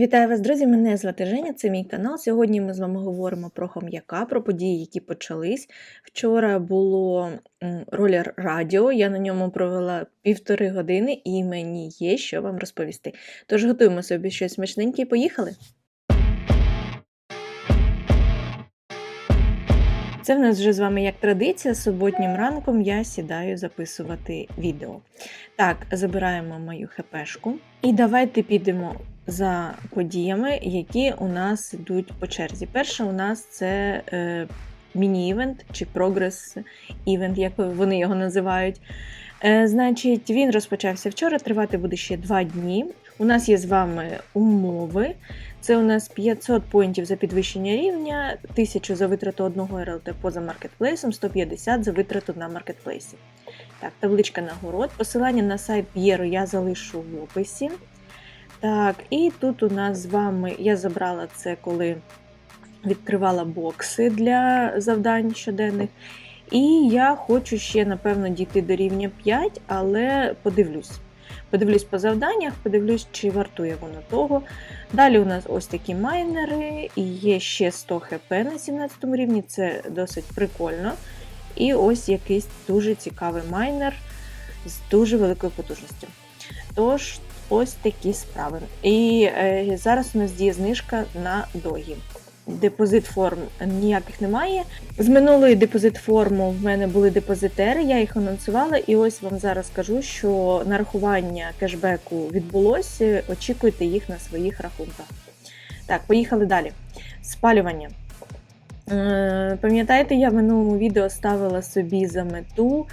Вітаю вас, друзі! Мене звати Женя, це мій канал. Сьогодні ми з вами говоримо про хом'яка, про події, які почались. Вчора було ролер радіо, я на ньому провела півтори години і мені є що вам розповісти. Тож готуємо собі щось смачненьке і поїхали! Це в нас вже з вами як традиція. Суботнім ранком я сідаю записувати відео. Так, забираємо мою хпшку. І давайте підемо за подіями, які у нас йдуть по черзі. Перше у нас це е, міні-івент чи прогрес-івент, як вони його називають. Е, значить, він розпочався вчора, тривати буде ще 2 дні. У нас є з вами умови. Це у нас 500 поінтів за підвищення рівня, 1000 за витрату одного РЛТ поза маркетплейсом, 150 за витрату на маркетплейсі. Так, табличка нагород. Посилання на сайт П'єру я залишу в описі. Так, і тут у нас з вами я забрала це, коли відкривала бокси для завдань щоденних. І я хочу ще, напевно, дійти до рівня 5, але подивлюсь. Подивлюсь по завданнях, подивлюсь, чи вартує воно того. Далі у нас ось такі майнери, і є ще 100 хп на 17 рівні, це досить прикольно. І ось якийсь дуже цікавий майнер з дуже великою потужністю. Тож, ось такі справи. І е, зараз у нас діє знижка на догі. Депозит форм ніяких немає. З минулої депозит форму в мене були депозитери, я їх анонсувала, і ось вам зараз кажу, що нарахування кешбеку відбулося. Очікуйте їх на своїх рахунках. Так, поїхали далі. Спалювання. Е, Пам'ятаєте, я в минулому відео ставила собі за мету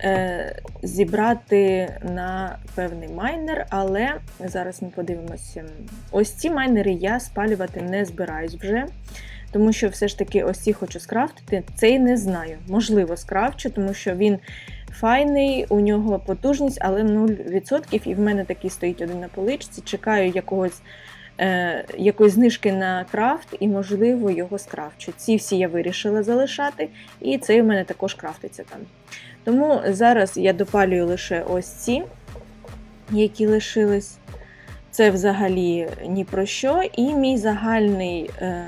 е, зібрати на певний майнер, але зараз ми подивимося. Ось ці майнери я спалювати не збираюсь вже. Тому що все ж таки ось ці хочу скрафтити. Цей не знаю. Можливо, скрафчу, тому що він файний, у нього потужність, але 0%. І в мене такий стоїть один на поличці. Чекаю якогось. Е, якоїсь знижки на крафт, і, можливо, його скрафчу. Ці всі я вирішила залишати, і цей у мене також крафтиться там. Тому зараз я допалюю лише ось ці, які лишились. Це взагалі ні про що. І мій загальний е,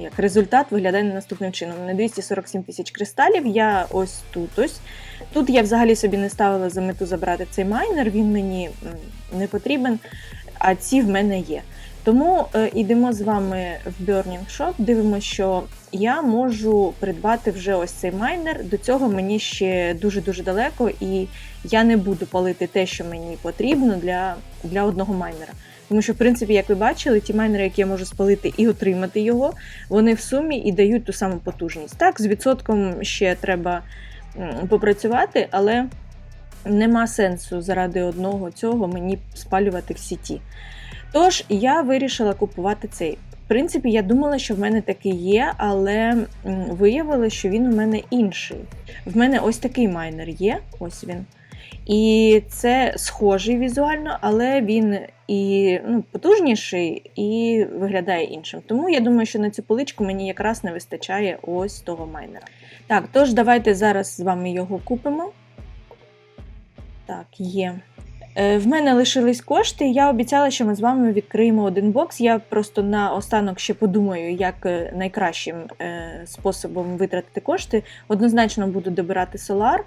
як результат виглядає наступним чином. На 247 тисяч кристалів я ось тут ось. Тут я взагалі собі не ставила за мету забрати цей майнер, він мені не потрібен, а ці в мене є. Тому е, йдемо з вами в Burning Shop, дивимося, що я можу придбати вже ось цей майнер. До цього мені ще дуже-дуже далеко, і я не буду палити те, що мені потрібно для, для одного майнера. Тому що, в принципі, як ви бачили, ті майнери, які я можу спалити і отримати його, вони в сумі і дають ту саму потужність. Так, з відсотком ще треба попрацювати, але нема сенсу заради одного цього мені спалювати всі ті. Тож я вирішила купувати цей. В принципі, я думала, що в мене такий є, але виявилося, що він у мене інший. В мене ось такий майнер є, ось він. І це схожий візуально, але він і ну, потужніший і виглядає іншим. Тому я думаю, що на цю поличку мені якраз не вистачає ось того майнера. Так, тож давайте зараз з вами його купимо. Так, є. Е, в мене лишились кошти. Я обіцяла, що ми з вами відкриємо один бокс. Я просто на останок ще подумаю, як е, найкращим е, способом витратити кошти. Однозначно буду добирати солар.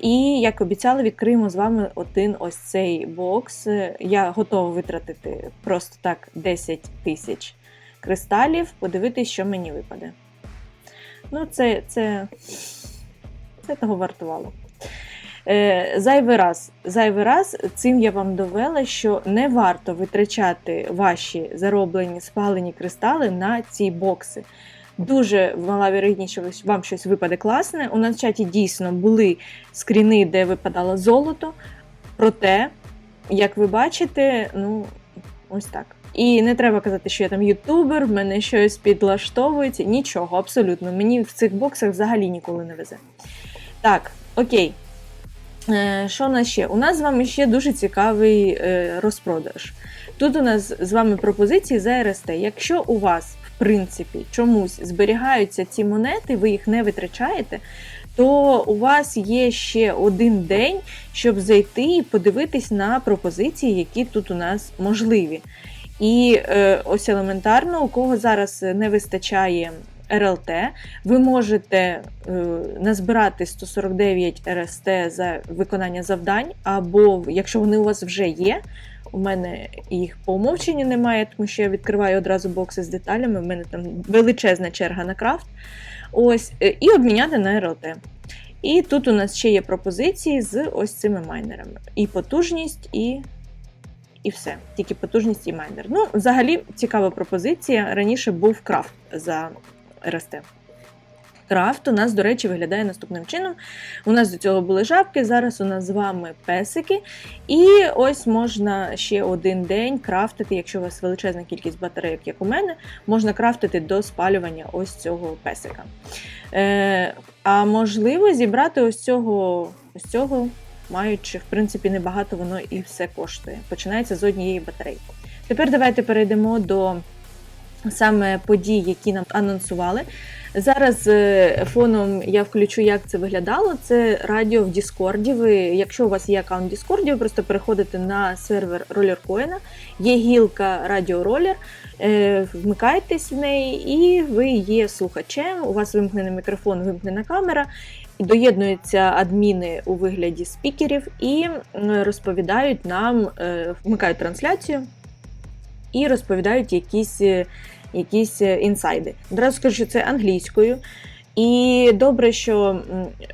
І, як обіцяла, відкриємо з вами один ось цей бокс. Я готова витратити просто так 10 тисяч кристалів, подивитись, що мені випаде. Ну, це, це, це того вартувало. Е, зайвий раз, зайвий раз цим я вам довела, що не варто витрачати ваші зароблені спалені кристали на ці бокси. Дуже мала вірогідність, що вам щось випаде класне. У нас в чаті дійсно були скріни, де випадало золото. Проте, як ви бачите, ну, ось так. І не треба казати, що я там ютубер, в мене щось підлаштовується. Нічого, абсолютно. Мені в цих боксах взагалі ніколи не везе. Так, окей. Е, що у нас ще? У нас з вами ще дуже цікавий е, розпродаж. Тут у нас з вами пропозиції за РСТ. Якщо у вас, в принципі, чомусь зберігаються ці монети, ви їх не витрачаєте, то у вас є ще один день, щоб зайти і подивитись на пропозиції, які тут у нас можливі. І е, ось елементарно, у кого зараз не вистачає РЛТ, ви можете е, назбирати 149 РСТ за виконання завдань, або якщо вони у вас вже є. У мене їх по умовченню немає, тому що я відкриваю одразу бокси з деталями. У мене там величезна черга на крафт. Ось, е, і обміняти на РЛТ. І тут у нас ще є пропозиції з ось цими майнерами. І потужність, і і все. Тільки потужність і майнер. Ну, взагалі, цікава пропозиція. Раніше був крафт за РСТ. Крафт у нас, до речі, виглядає наступним чином. У нас до цього були жабки, зараз у нас з вами песики. І ось можна ще один день крафтити, якщо у вас величезна кількість батарейок, як у мене, можна крафтити до спалювання ось цього песика. Е, А можливо, зібрати ось цього, ось цього, маючи, в принципі, небагато воно і все коштує. Починається з однієї батарейки. Тепер давайте перейдемо до саме подій, які нам анонсували. Зараз е, фоном я включу, як це виглядало. Це радіо в Діскорді. Ви, якщо у вас є аккаунт Діскорді, ви просто переходите на сервер ролеркоїна, є гілка Радіо Ролер, е, вмикаєтесь в неї, і ви є слухачем. У вас вимкнений мікрофон, вимкнена камера. Доєднуються адміни у вигляді спікерів і розповідають нам, е, вмикають трансляцію і розповідають якісь якісь е, інсайди. Одразу скажу, що це англійською. І добре, що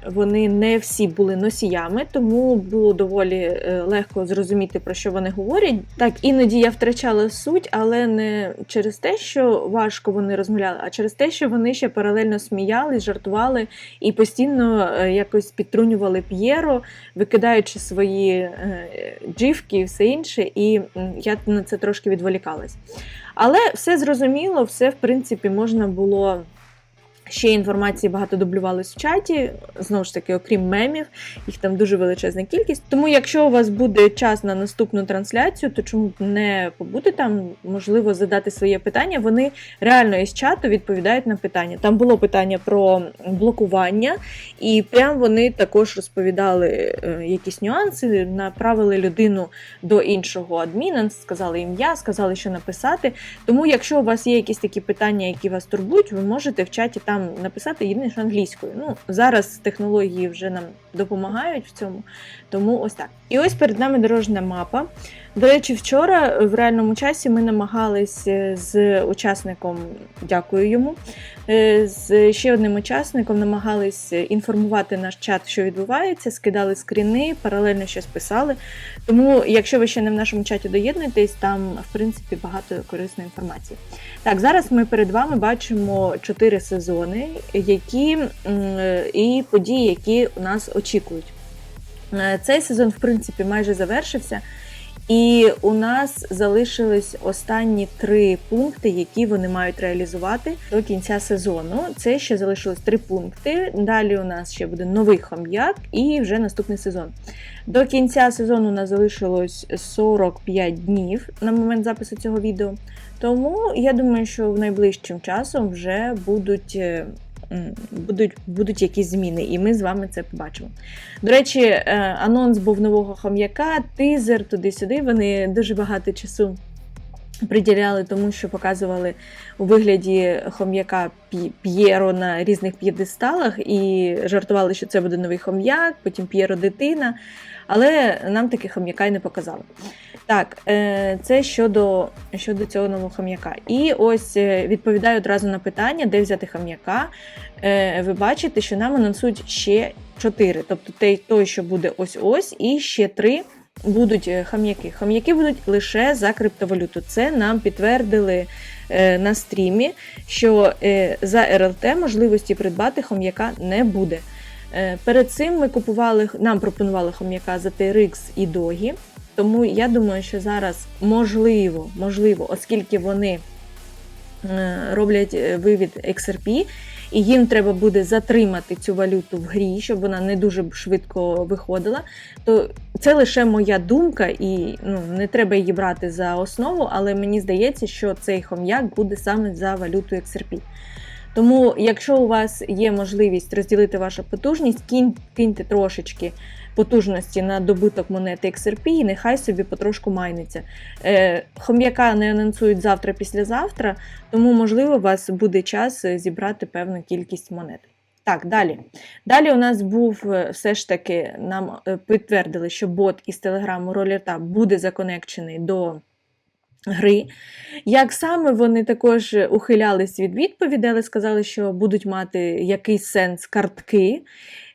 вони не всі були носіями, тому було доволі е, легко зрозуміти, про що вони говорять. Так, іноді я втрачала суть, але не через те, що важко вони розмовляли, а через те, що вони ще паралельно сміялись, жартували і постійно е, якось підтрунювали П'єро, викидаючи свої дживки і все інше. І я на це трошки відволікалась. Але все зрозуміло, все в принципі можна було Ще інформації багато дублювалось в чаті, знову ж таки, окрім мемів, їх там дуже величезна кількість. Тому, якщо у вас буде час на наступну трансляцію, то чому б не побути там, можливо, задати своє питання. Вони реально із чату відповідають на питання. Там було питання про блокування, і прям вони також розповідали е, якісь нюанси, направили людину до іншого адміна, сказали ім'я, сказали, що написати. Тому, якщо у вас є якісь такі питання, які вас турбують, ви можете в чаті там там написати єдине, що англійською. Ну, Зараз технології вже нам допомагають в цьому, тому ось так. І ось перед нами дорожня мапа. До речі, вчора в реальному часі ми намагались е, з учасником, дякую йому, е, з ще одним учасником намагались інформувати наш чат, що відбувається, скидали скріни, паралельно щось писали. Тому, якщо ви ще не в нашому чаті доєднуєтесь, там, в принципі, багато корисної інформації. Так, зараз ми перед вами бачимо чотири сезони, які і події, які у нас очікують. Е, цей сезон, в принципі, майже завершився. І у нас залишились останні три пункти, які вони мають реалізувати до кінця сезону. Це ще залишилось три пункти. Далі у нас ще буде новий хом'як і вже наступний сезон. До кінця сезону у нас залишилось 45 днів на момент запису цього відео. Тому я думаю, що в найближчим часом вже будуть е, будуть будуть якісь зміни, і ми з вами це побачимо. До речі, е, анонс був нового хом'яка, тизер туди-сюди. Вони дуже багато часу. Приділяли тому, що показували у вигляді хом'яка П'єро на різних п'єдесталах і жартували, що це буде новий хом'як, потім П'єро дитина. Але нам таки хом'яка й не показали. Так, е, це щодо щодо цього нового хам'яка. І ось е, відповідаю одразу на питання, де взяти хам'яка. Е, ви бачите, що нам анонсують ще 4. Тобто той, що буде ось-ось, і ще 3 будуть хам'яки. Хам'яки будуть лише за криптовалюту. Це нам підтвердили на стрімі, що за РЛТ можливості придбати хом'яка не буде. Перед цим ми купували, нам пропонували хом'яка за TRX і Догі. Тому я думаю, що зараз можливо, можливо, оскільки вони е, роблять е, вивід XRP, і їм треба буде затримати цю валюту в грі, щоб вона не дуже швидко виходила, то це лише моя думка, і ну, не треба її брати за основу, але мені здається, що цей хом'як буде саме за валюту XRP. Тому, якщо у вас є можливість розділити вашу потужність, кинь, киньте трошечки потужності на добиток монети XRP, і нехай собі потрошку майниться. Е, Хом'яка не анонсують завтра-післязавтра, тому, можливо, у вас буде час е, зібрати певну кількість монет. Так, далі. Далі у нас був е, все ж таки, нам підтвердили, що бот із телеграму Ролірта буде законекчений до гри. Як саме вони також ухилялись від відповіді, але сказали, що будуть мати якийсь сенс картки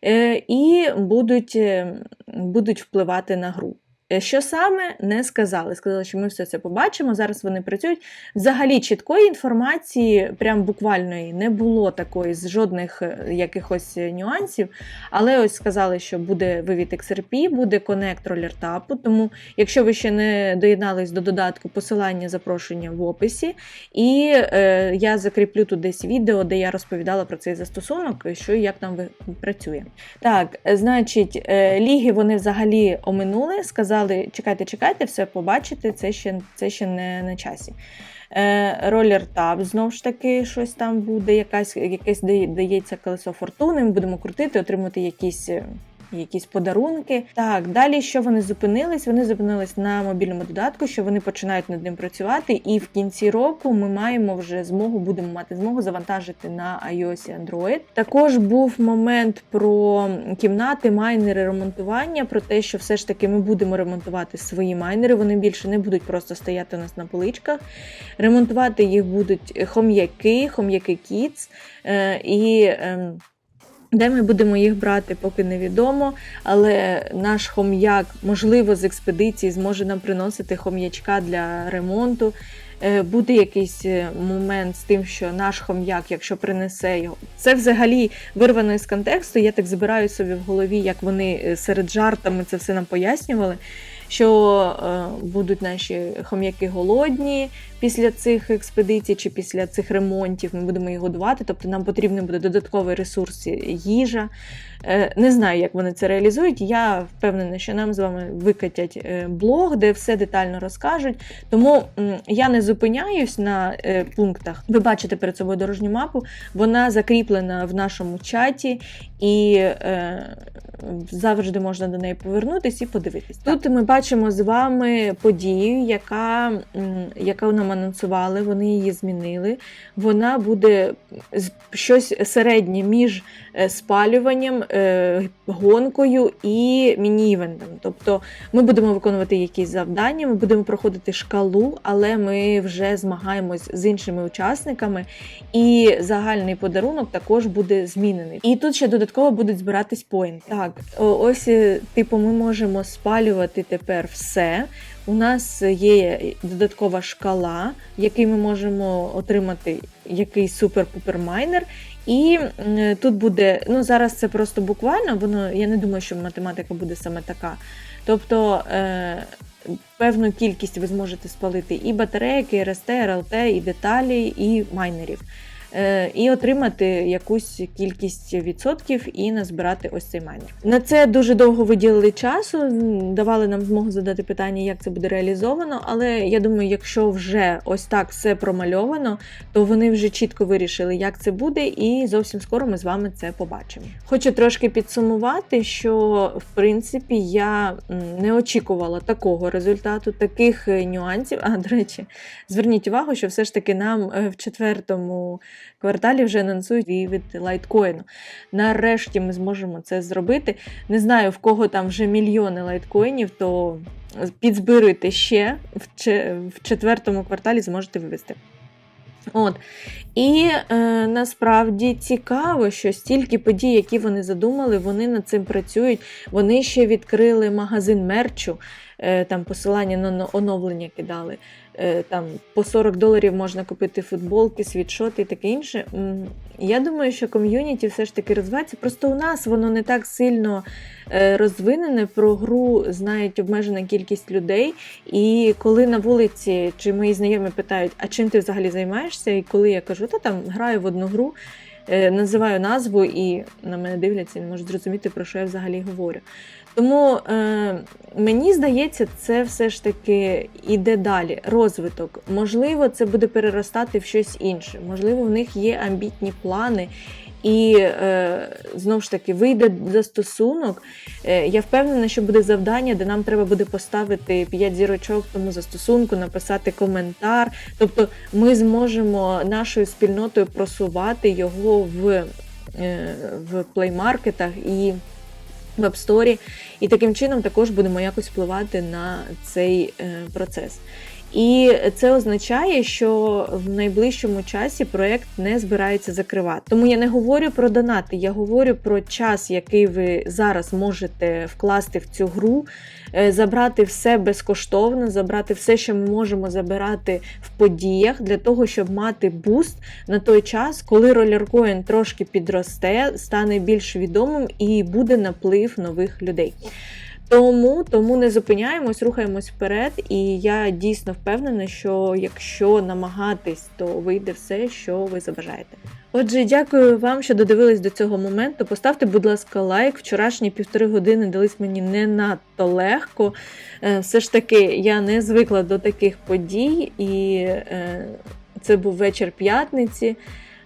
е, і будуть, е, будуть впливати на гру. Е, Що саме не сказали. Сказали, що ми все це побачимо. Зараз вони працюють. Взагалі чіткої інформації, прям буквальної, не було такої з жодних е, якихось е, нюансів. Але ось сказали, що буде вивід XRP, буде конект ролертапу. Тому, якщо ви ще не доєднались до додатку, посилання запрошення в описі. І е, я закріплю десь відео, де я розповідала про цей застосунок, що і як там працює. Так, значить, е, ліги вони взагалі оминули, сказали, чекайте, чекайте, все побачите, це ще, це ще не на часі. Е, Ролер таб, знову ж таки, щось там буде, якась, якесь дає- дається колесо фортуни, ми будемо крутити, отримати якісь. Якісь подарунки. Так, далі що вони зупинились? Вони зупинились на мобільному додатку, що вони починають над ним працювати, і в кінці року ми маємо вже змогу, будемо мати змогу завантажити на iOS і Android. Також був момент про кімнати, майнери, ремонтування, про те, що все ж таки ми будемо ремонтувати свої майнери. Вони більше не будуть просто стояти у нас на поличках. Ремонтувати їх будуть хом'яки, хом'яки Kids. Е, і ем, де ми будемо їх брати, поки невідомо. Але наш хом'як, можливо, з експедиції зможе нам приносити хом'ячка для ремонту. Е, Буде якийсь е, момент з тим, що наш хом'як, якщо принесе його, це взагалі вирвано із контексту. Я так збираю собі в голові, як вони е, серед жартами це все нам пояснювали. Що е, будуть наші хом'яки голодні після цих експедицій чи після цих ремонтів, ми будемо їх годувати. Тобто нам потрібен буде додатковий ресурс їжа. Е, не знаю, як вони це реалізують. Я впевнена, що нам з вами викатять е, блог, де все детально розкажуть. Тому я не зупиняюсь на пунктах. Ви бачите перед собою дорожню мапу, вона закріплена в нашому чаті, і завжди можна до неї повернутися і подивитись. Тут ми бачимо з вами подію, яка, м, яку нам анонсували, вони її змінили. Вона буде щось середнє між е, спалюванням, е, гонкою і міні-івентом. Тобто ми будемо виконувати якісь завдання, ми будемо проходити шкалу, але ми вже змагаємось з іншими учасниками, і загальний подарунок також буде змінений. І тут ще додатково будуть збиратись поінти. Так, ось, е, типу, ми можемо спалювати тепер все. У нас є додаткова шкала, в якій ми можемо отримати якийсь супер-пупер майнер. І тут буде, ну зараз це просто буквально, воно я не думаю, що математика буде саме така. Тобто е, певну кількість ви зможете спалити і батарейки, і РСТ, РЛТ, і деталі, і майнерів. Е, і отримати якусь кількість відсотків і назбирати ось цей майнер. На це дуже довго виділили часу, давали нам змогу задати питання, як це буде реалізовано. Але я думаю, якщо вже ось так все промальовано, то вони вже чітко вирішили, як це буде, і зовсім скоро ми з вами це побачимо. Хочу трошки підсумувати, що в принципі я не очікувала такого результату, таких е, нюансів. А до речі, зверніть увагу, що все ж таки нам е, в четвертому кварталі вже анонсують від лайткоїну. Нарешті ми зможемо це зробити. Не знаю, в кого там вже мільйони лайткоїнів, то підзбируйте ще в четвертому кварталі зможете вивести. От. І е, насправді цікаво, що стільки подій, які вони задумали, вони над цим працюють. Вони ще відкрили магазин мерчу, там посилання на оновлення кидали. Е, там по 40 доларів можна купити футболки, світшоти і таке інше. Я думаю, що ком'юніті все ж таки розвивається. Просто у нас воно не так сильно е, розвинене. Про гру знають обмежена кількість людей. І коли на вулиці чи мої знайомі питають, а чим ти взагалі займаєшся? І коли я кажу, та там граю в одну гру, е, називаю назву і на мене дивляться і не можуть зрозуміти, про що я взагалі говорю. Тому е, мені здається, це все ж таки іде далі. Розвиток. Можливо, це буде переростати в щось інше. Можливо, в них є амбітні плани. І е, знову ж таки вийде застосунок. Е, я впевнена, що буде завдання, де нам треба буде поставити 5 зірочок тому застосунку, написати коментар. Тобто ми зможемо нашою спільнотою просувати його в, е, в плеймаркетах і в App Store. І таким чином також будемо якось впливати на цей е, процес. І це означає, що в найближчому часі проект не збирається закривати. Тому я не говорю про донати, я говорю про час, який ви зараз можете вкласти в цю гру, е, забрати все безкоштовно, забрати все, що ми можемо забирати в подіях, для того, щоб мати буст на той час, коли ролеркоін трошки підросте, стане більш відомим і буде наплив нових людей. Тому тому не зупиняємось, рухаємось вперед, і я дійсно впевнена, що якщо намагатись, то вийде все, що ви забажаєте. Отже, дякую вам, що додивились до цього моменту. Поставте, будь ласка, лайк. Вчорашні півтори години дались мені не надто легко. Е, Все ж таки, я не звикла до таких подій, і е, це був вечір п'ятниці.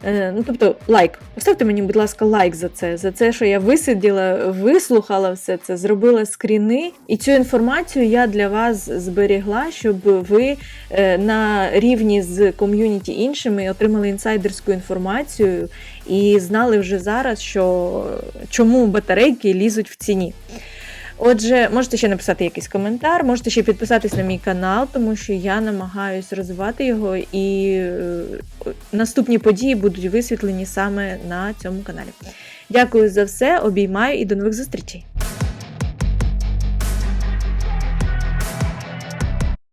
Е, Ну, тобто, лайк. Поставте мені, будь ласка, лайк за це, за це, що я висиділа, вислухала все це, зробила скріни. І цю інформацію я для вас зберігла, щоб ви е, на рівні з ком'юніті іншими отримали інсайдерську інформацію і знали вже зараз, що чому батарейки лізуть в ціні. Отже, можете ще написати якийсь коментар, можете ще підписатись на мій канал, тому що я намагаюся розвивати його, і е, наступні події будуть висвітлені саме на цьому каналі. Дякую за все, обіймаю і до нових зустрічей!